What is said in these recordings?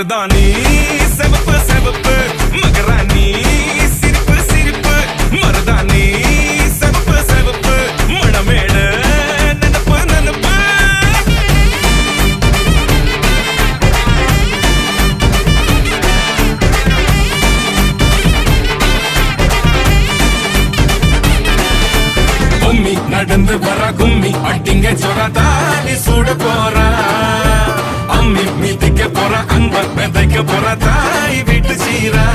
மருதாணி செவப்பு செவப்பு மகராணி. சிரிப்பு சிரிப்பு மருதாணி. செவப்பு செவப்பு மணமேடு. நினப்பு நினப்பு. கும்மி நடந்து வர கும்மி அட்டிங்க சொரதாலி சுட போற. அம்மி மீதிக்க போற விதைக்க போற தாய் வீட்டு சீரா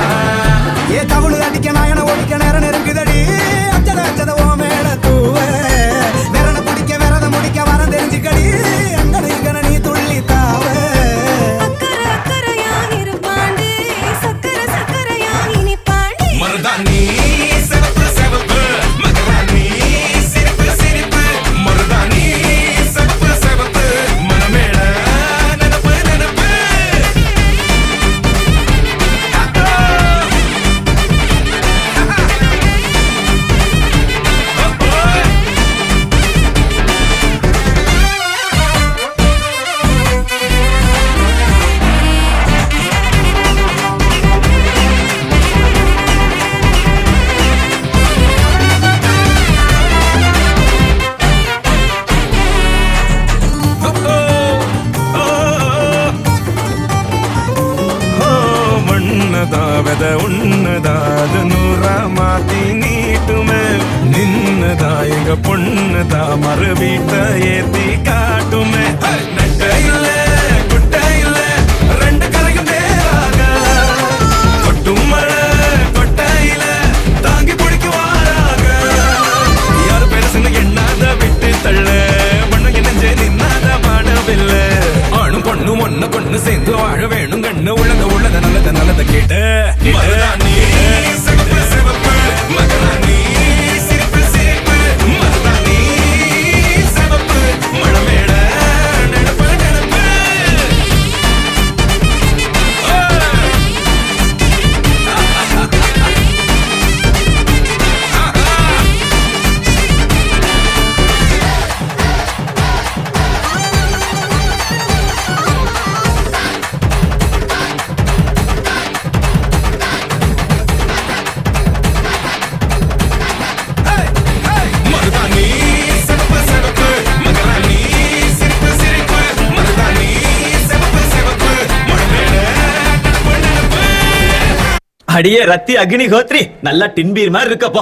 ನಿನ್ನದಾವೆದ ಉನ್ನದಾದ ನೂರ ಮಾತಿ ನೀಟುಮೆ ನಿನ್ನದಾಯಿಗ ಪೊಣ್ಣದ ಮರು ಏತಿ ಕಾಟುಮೆ 似てる何？அடியே ரத்தி அக்னி கோத்ரி நல்ல டின்பீர் மாதிரி இருக்கப்போ.